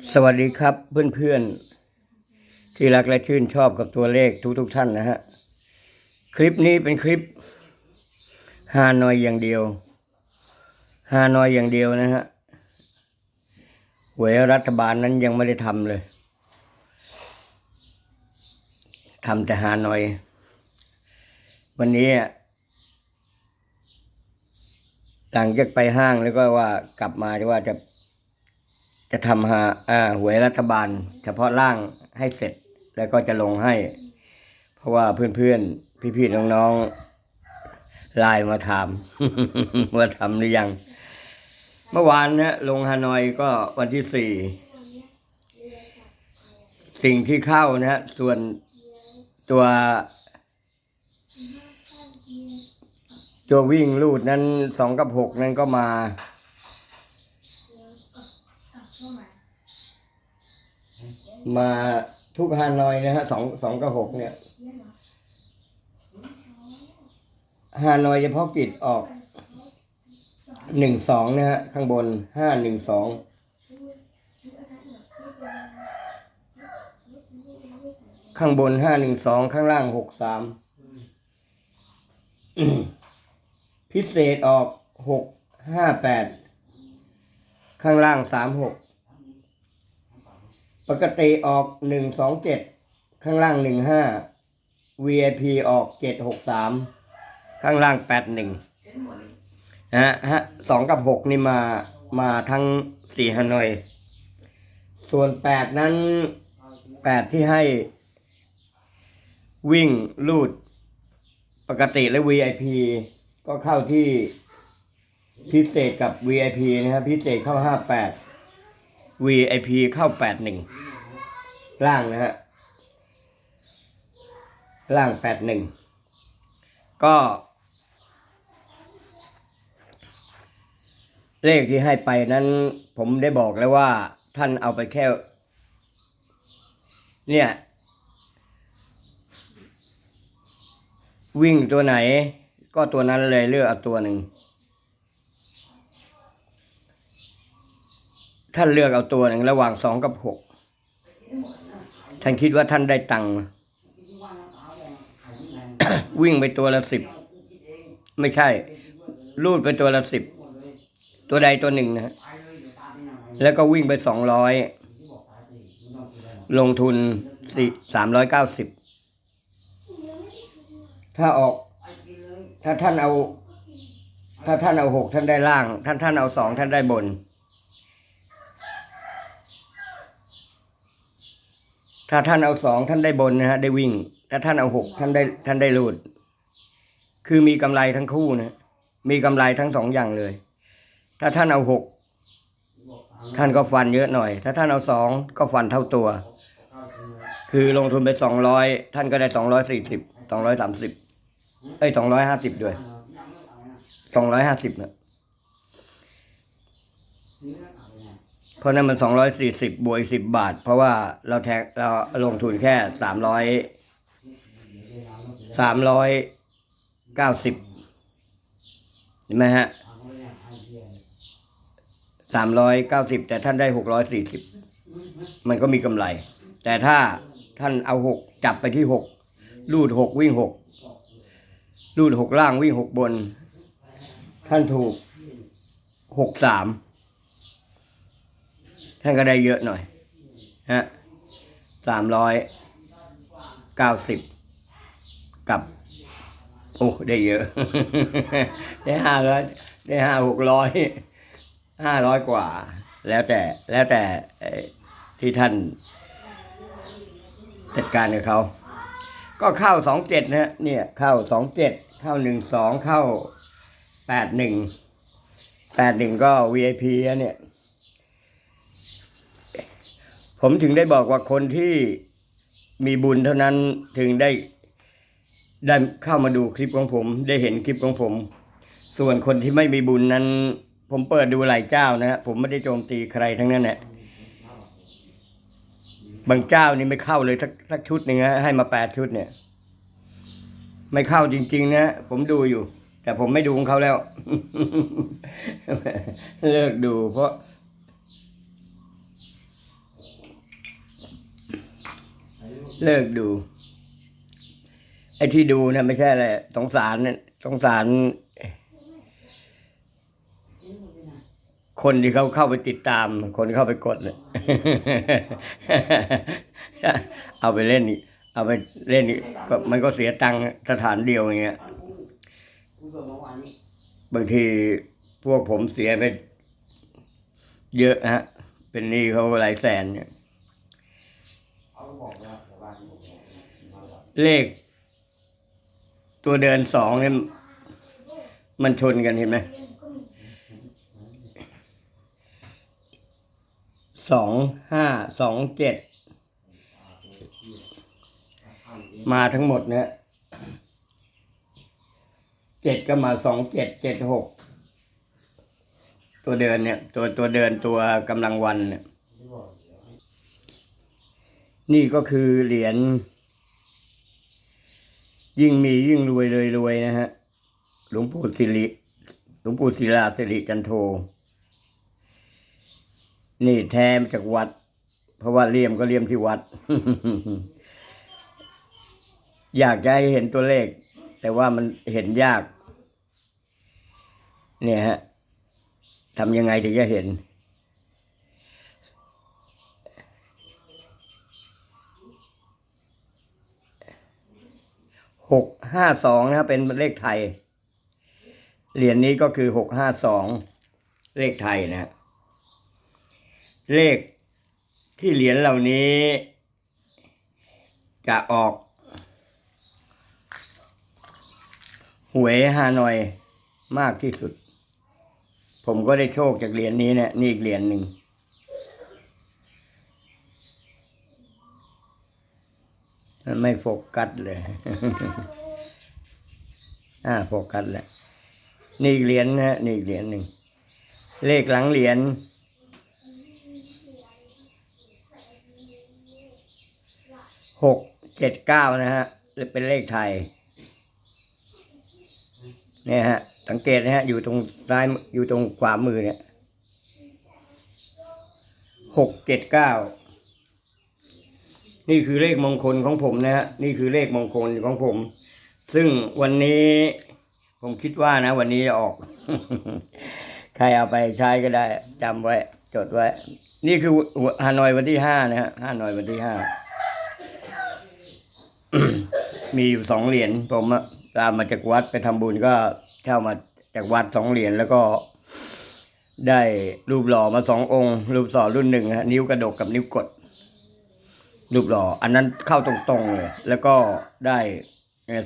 สวัสดีครับเพื่อนๆ ที่รักและชื่นชอบกับตัวเลขทุกๆท่านนะฮะ คลิปนี้เป็นคลิปฮานอยอย่างเดียวฮานอยอย่างเดียวนะฮะหวยรัฐบาลนั้นยังไม่ได้ทำเลยทำแต่ฮานอย วันนี้อะหลังจากไปห้างแล้วก็ว่ากลับมาที่ว่าจะ จะทำหาอ่าหวยรัฐบาล เฉพาะร่างให้เสร็จแล้วก็จะลงให้ เพราะว่าเพื่อนๆ พี่ๆ น้องๆไลน์มาถามว่าทำหรือยัง เมื่อวานนะลงฮานอยก็วันที่สี่สิ่งที่เข้านะฮะส่วนตัวตัววิ่งลูดนั้นสองกับหกนั้นก็มา มาทุกฮานอยนะฮะสองสองกับหกเนี่ยฮานอยเฉพาะกิจออกหนึ่งสองนะฮะข้างบนห้าหนึ่งสองข้างบนห้าหนึ่งสองข้างล่างหกสามพิเศษออกหกห้าแปดข้างล่างสามหก ปกติออกหนึ่งสองเจ็ดข้างล่างหนึ่งห้า VIP ออกเจ็ดหกสามข้างล่างแปดหนึ่งฮะฮะสองกับหกนี่มามาทั้งสี่ฮานอย ส่วนแปดนั้นแปดที่ให้ วิ่งลูด ปกติและ VIP ก็เข้าที่พิเศษกับ VIP นะครับ พิเศษเข้าห้าแปด VIP เข้าแปดหนึ่งล่างนะฮะล่างแปดหนึ่งก็เลขที่ให้ไปนั้น ผมได้บอกแล้วว่าท่านเอาไปแค่ เนี่ย วิ่งตัวไหน ก็ตัวนั้นเลยเลือกเอาตัวหนึ่ง ท่านเลือกเอาตัวหนึ่งระหว่างสองกับหกท่านคิดว่าท่านได้ตังค์วิ่งไปตัวละสิบไม่ใช่ รูดไปตัวละสิบตัวใดตัวหนึ่งนะแล้วก็วิ่งไปสองร้อยลงทุนสี่สามร้อยเก้าสิบถ้าออก ถ้าท่านเอา ถ้าท่านเอาหกท่านได้ล่าง ท่านท่านเอาสองท่านได้บน ถ้าท่านเอาสองท่านได้บนนะฮะได้วิ่ง ถ้าท่านเอาหกท่านได้ท่านได้รูด คือมีกำไรทั้งคู่นะมีกำไรทั้งสองอย่างเลย ถ้าท่านเอาหกท่านก็ฟันเยอะหน่อย ถ้าท่านเอาสองก็ฟันเท่าตัว คือลงทุนไปสองร้อยท่านก็ได้สองร้อยสี่สิบสองร้อยสามสิบเอ้ยสองร้อยห้าสิบด้วยสองร้อยห้าสิบเนะ เพราะนั้นมันสองร้อยสี่สิบบวกสิบบาท เพราะว่าเราแทงเราลงทุนแค่สามร้อยสามร้อยเก้าสิบเห็นไหมฮะสามร้อยเก้าสิบแต่ท่านได้หกร้อยสี่สิบมันก็มีกำไร แต่ถ้าท่านเอาหกจับไปที่หกรูดหกวิ่งหกรูดหกล่างวิ่งหกบน ท่านถูกหกสาม ท่านก็ได้เยอะหน่อยฮะสามร้อยเก้าสิบกับโอ้ได้เยอะ ได้ห้าร้อยได้ห้าหกร้อยห้าร้อยกว่า แล้วแต่แล้วแต่ที่ท่านจัดการกับเขา ก็เข้าสองเจ็ดนะเนี่ย เข้าสองเจ็ดเข้าหนึ่งสองเข้าแปดหนึ่งแปดหนึ่งก็ VIP อเนี่ย ผมถึงได้บอกว่าคนที่มีบุญเท่านั้นถึงได้ได้เข้ามาดูคลิปของผม ได้เห็นคลิปของผม ส่วนคนที่ไม่มีบุญนั้น ผมเปิดดูหลายเจ้านะฮะผมไม่ได้โจมตีใครทั้งนั้นแหละบางเจ้านี่ไม่เข้าเลยสักสักชุดหนึ่งฮะให้มาแปดชุดเนี่ย ไม่เข้าจริง ๆ นะผมดูอยู่ แต่ผมไม่ดูของเขาแล้ว เลิกดู เพราะ เลิกดู ไอ้ที่ดูนะไม่ใช่อะไรสงสารเนี่ยสงสาร คนที่เขาเข้าไปติดตาม คนเข้าไปกดเนี่ยเอาไปเล่น เอาไปเล่นมันก็เสียตังค์สถานเดียวอย่างเงี้ยบางทีพวกผมเสียไปเยอะฮะ เป็นหนี้เขาหลายแสนเนี่ย บอกว่าแต่บ้านผมบอกมาแล้วเลข ตัวเดินสองเนี่ยมันชนกันเห็นไหมสองห้าสองเจ็ดมาทั้งหมดเนี่ยเจ็ดก็มาสองเจ็ดเจ็ดหกตัวเดินเนี่ย ตัวตัวเดินตัวกำลังวันเนี่ย นี่ก็คือเหรียญยิ่งมียิ่งรวยเลยรวยนะฮะหลวงปู่สิริหลวงปู่ศิลาสิริจันโท นี่แทมจากวัด เพราะว่าเลี่ยมก็เลี่ยมที่วัด อยากจะให้เห็นตัวเลข แต่ว่ามันเห็นยาก เนี่ยฮะทำยังไงถึงจะเห็น หกห้าสองนะครับเป็นเลขไทย เหรียญนี้ก็คือหกห้าสองเลขไทยนะ เลขที่เหรียญเหล่านี้ จะออกหวยฮานอยมากที่สุด ผมก็ได้โชคจากเหรียญนี้เนี่ยนี่อีกเหรียญหนึ่ง มันไม่โฟกัสเลยอ่าโฟกัสแล้วนี่เหรียญนะฮะนี่เหรียญหนึ่งเลขหลังเหรียญหกเจ็ดเก้านะฮะเป็นเลขไทยเนี่ยฮะ สังเกตนะฮะ อยู่ตรงซ้ายอยู่ตรงขวามือเนี่ยหกเจ็ดเก้า นี่คือเลขมงคลของผมนะฮะนี่คือเลขมงคลของผม ซึ่งวันนี้ผมคิดว่านะ วันนี้จะออก ใครเอาไปใช้ก็ได้จำไว้ จดไว้ นี่คือฮานอยวันที่ห้านะฮะฮานอยวันที่ห้ามีอยู่สองเหรียญผมอะตามมาจากวัดไปทำบุญก็เช่ามาจากวัดสองเหรียญแล้วก็ ได้รูปหล่อมาสององค์ รูปสอรุ่นหนึ่งฮะนิ้วกระดกกับนิ้วกด รูปหล่อ อันนั้นเข้าตรงๆเลย แล้วก็ได้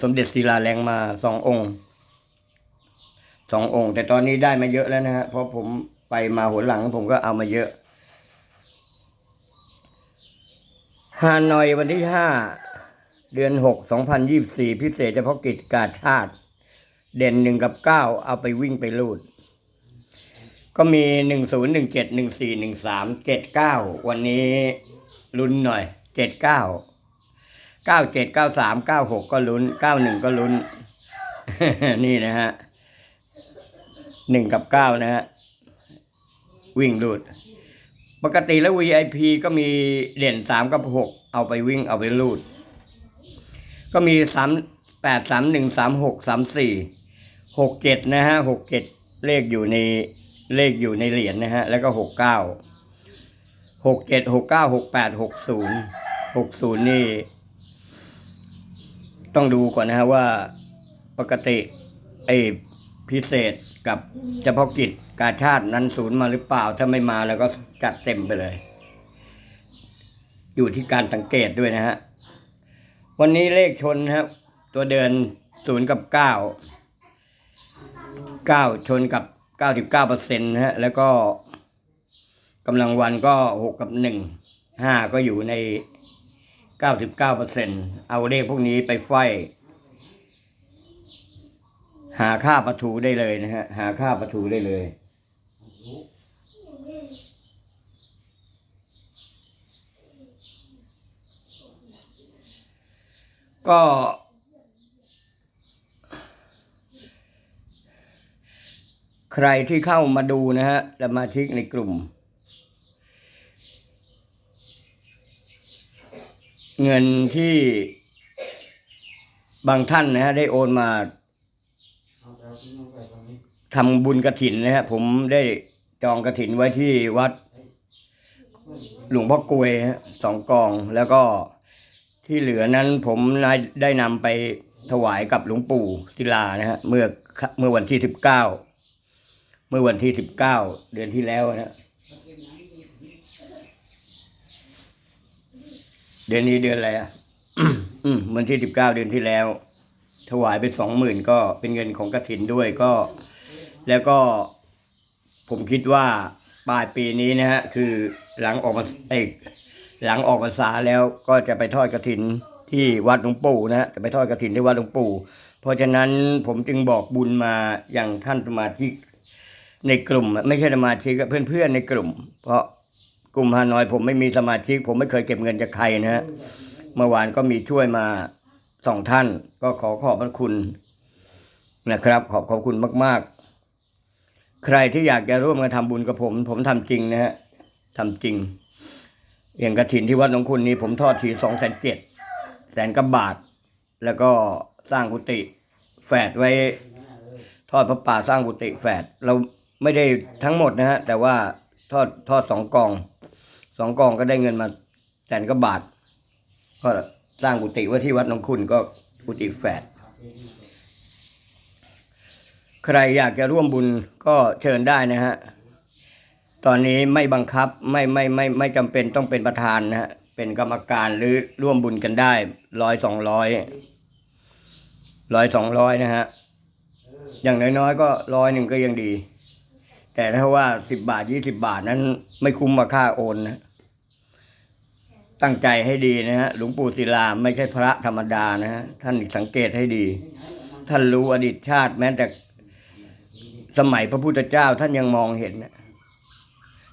สมเด็จศิลาแรงมาสององค์สององค์ แต่ตอนนี้ได้มาเยอะแล้วนะฮะเพราะผมไปมาหัวหลังผมก็เอามาเยอะฮานอยวันที่ห้าเดือนหกสองพันยี่บสี่พิเศษเฉพาะกิจการชาติ เด่นหนึ่งกับเก้าเอาไปวิ่งไปรูด ก็มีหนึ่งศูนย์หนึ่งเจ็ดหนึ่งสี่หนึ่งสามเจ็ดเก้าวันนี้ลุ้นหน่อย เจ็ดเก้าเก้าเจ็ดเก้าสามเก้าหกก็ลุ้นเก้าหนึ่งก็ลุ้น นี่นะฮะหนึ่งกับเก้านะฮะวิ่งรูด ปกติแล้ว VIP ก็มีเด่นสามกับหกเอาไปวิ่งเอาไปรูด ก็มีสามแปดสามหนึ่งสามหกสามสี่หกเจ็ดนะฮะหกเจ็ดเลขอยู่ในเลขอยู่ในเหรียญนะฮะแล้วก็หกเก้า หกเจ็ดหกเก้าหกแปดหกศูนย์หกศูนย์นี่ ต้องดูก่อนนะฮะว่าปกติไอ้พิเศษกับเฉพาะกิจกาชาตินั้นศูนย์มาหรือเปล่า ถ้าไม่มาแล้วก็จัดเต็มไปเลย อยู่ที่การสังเกตด้วยนะฮะ วันนี้เลขชนครับ ตัวเดินศูนย์กับเก้าเก้าชนกับเก้าสิบเก้าเปอร์เซ็นต์นะฮะ แล้วก็ กำลังวันก็หกกับหนึ่งห้าก็อยู่ในเก้าสิบเก้าเปอร์เซ็นต์เอาเลขพวกนี้ไปไฟหาค่าประทูได้เลยนะฮะ หาค่าประทูได้เลย ก็ ใครที่เข้ามาดูนะฮะสมาชิกในกลุ่ม เงินที่บางท่านนะฮะได้โอนมาทำบุญกระถินนะฮะผมได้จองกระถินไว้ที่วัด หลวงพ่อกลวยฮะสองกองแล้วก็ที่เหลือนั้นผมได้ได้นำไปถวายกับหลวงปู่ศิลานะฮะเมื่อเมื่อวันที่สิบเก้าเมื่อวันที่สิบเก้าเดือนที่แล้วนะฮะ เดือนนี้เดือนอะไรอะวันที่สิบเก้าเดือนที่แล้ว ถวายไปสองหมื่นก็เป็นเงินของกระถินด้วยก็ แล้วก็ผมคิดว่าปลายปีนี้นะฮะ คือหลังออกมาเอกหลังออกพรรษาแล้วก็จะไปทอดกระถินที่วัดหลวงปู่นะฮะจะไปทอดกระถินที่วัดหลวงปู่ เพราะฉะนั้นผมจึงบอกบุญมาอย่างท่านสมาชิกในกลุ่ม ไม่ใช่สมาชิกเพื่อนๆในกลุ่ม เพราะ กลุ่มฮานอยผมไม่มีสมาชิก ผมไม่เคยเก็บเงินจากใครนะฮะเมื่อวานก็มีช่วยมาสองท่าน ก็ขอขอบพระคุณนะครับ ขอบขอบคุณมาก ๆ ใครที่อยากจะร่วมกันทำบุญกับผม ผมทำจริงนะฮะทำจริงอย่างกระถินที่วัดหลวงคุณนี้ผมทอดทีสองแสนเจ็ดแสนกับบาท แล้วก็สร้างกุฏิแฝดไว้ ทอดพระป่าสร้างกุฏิแฝดเราไม่ได้ทั้งหมดนะฮะแต่ว่าทอดทอดสองกอง สองกองก็ได้เงินมาแสนกว่าบาท ก็สร้างกุฏิไว้ที่วัดหลวงคุณก็กุฏิแฝด ใครอยากจะร่วมบุญก็เชิญได้นะฮะ ตอนนี้ไม่บังคับไม่ไม่ไม่ไม่จำเป็นต้องเป็นประธานนะฮะ เป็นกรรมการหรือร่วมบุญกันได้ร้อยสองร้อยร้อยสองร้อยนะฮะ อย่างน้อยๆก็ร้อยหนึ่งก็ยังดี แต่ถ้าว่าสิบบาทยี่สิบบาทนั้นไม่คุ้มมาค่าโอนนะ ตั้งใจให้ดีนะฮะหลวงปู่ศิลาไม่ใช่พระธรรมดานะฮะท่านสังเกตให้ดี ท่านรู้อดีตชาติแม้แต่สมัยพระพุทธเจ้าท่านยังมองเห็นนะ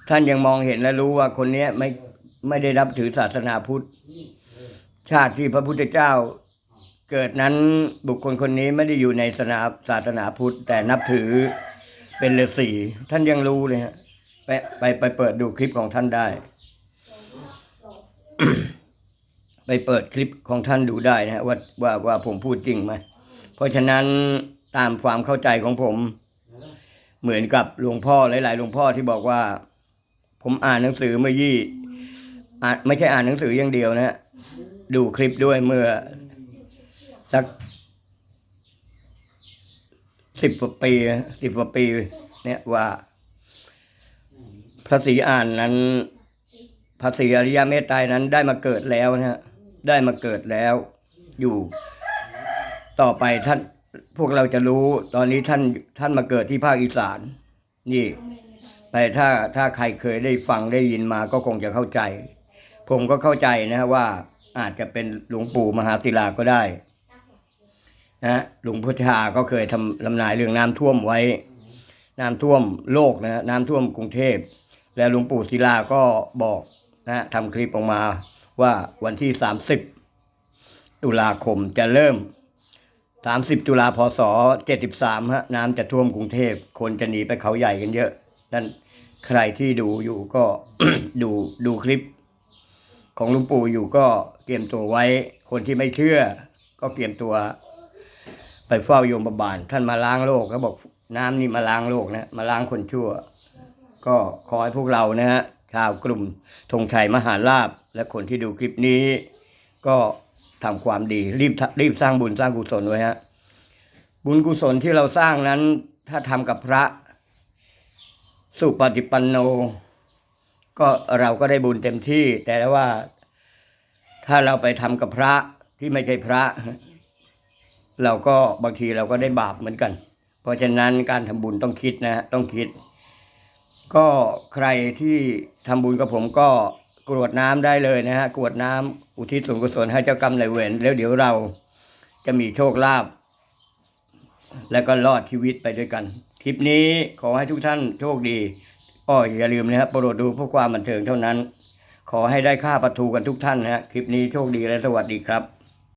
ท่านยังมองเห็นและรู้ว่าคนเนี้ยไม่ไม่ได้รับถือศาสนาพุทธ ชาติที่พระพุทธเจ้า เกิดนั้นบุคคลคนนี้ไม่ได้อยู่ในศาสนาศาสนาพุทธ แต่นับถือเป็นฤาษีท่านยังรู้เลยฮะไปไปไปเปิดดูคลิปของท่านได้ ไปเปิดคลิปของท่านดูได้นะฮะว่าว่าว่าผมพูดจริงไหมเพราะฉะนั้นตามความเข้าใจของผม เหมือนกับหลวงพ่อหลายๆหลวงพ่อที่บอกว่า ผมอ่านหนังสือเมื่อยี่ไม่ใช่อ่านหนังสืออย่างเดียวนะฮะดูคลิปด้วยเมื่อสักสิบกว่าปีสิบกว่าปี เนี่ยว่าพระศรีอ่านนั้น พระศรีอริยเมตไตรนั้นได้มาเกิดแล้วนะฮะได้มาเกิดแล้วอยู่ ต่อไปท่านพวกเราจะรู้ตอนนี้ท่านท่านมาเกิดที่ภาคอีสาน นี่แต่ถ้าถ้าใครเคยได้ฟังได้ยินมาก็คงจะเข้าใจ ผมก็เข้าใจนะฮะว่า อาจจะเป็นหลวงปู่มหาศิลาก็ได้นะหลวงพุทธาก็เคยทำลำนายเรื่องน้ำท่วมไว้ น้ำท่วมโลกนะฮะน้ำท่วมกรุงเทพ แล้วหลวงปู่ศิลาก็บอก นะทำคลิปออกมาว่าวันที่สามสิบตุลาคมจะเริ่มสามสิบตุลาพศเจ็ดสิบสามฮะน้ำจะท่วมกรุงเทพ คนจะหนีไปเขาใหญ่กันเยอะ นั่นใครที่ดูอยู่ก็ดูดูคลิป ของลุงปู่อยู่ก็เตรียมตัวไว้ คนที่ไม่เชื่อ ก็เตรียมตัว ไปเฝ้าโยมบาลท่านมาล้างโลกเขาบอกน้ำนี่มาล้างโลกนะ มาล้างคนชั่ว ก็ขอให้พวกเรานะฮะ ชาวกลุ่มธงชัยมหาลาภและคนที่ดูคลิปนี้ ก็ทำความดีรีบรีบสร้างบุญสร้างกุศลไว้ฮะบุญกุศลที่เราสร้างนั้น ถ้าทำกับพระ สุปฏิปันโน ก็เราก็ได้บุญเต็มที่ แต่ว่าถ้าเราไปทำกับพระที่ไม่ใช่พระ เราก็บางทีเราก็ได้บาปเหมือนกัน เพราะฉะนั้นการทำบุญต้องคิดนะฮะต้องคิด ก็ใครที่ทำบุญกับผมก็กรวดน้ำได้เลยนะฮะกรวดน้ำอุทิศส่วนกุศลให้เจ้ากรรมนายเวรแล้วเดี๋ยวเราจะมีโชคลาภแล้วก็รอดชีวิตไปด้วยกัน คลิปนี้ขอให้ทุกท่านโชคดีอ้ออย่าลืมนะครับโปรดดูเพื่อความบันเทิงเท่านั้น ขอให้ได้ค่าประทูกันทุกท่านนะฮะคลิปนี้โชคดีและสวัสดีครับ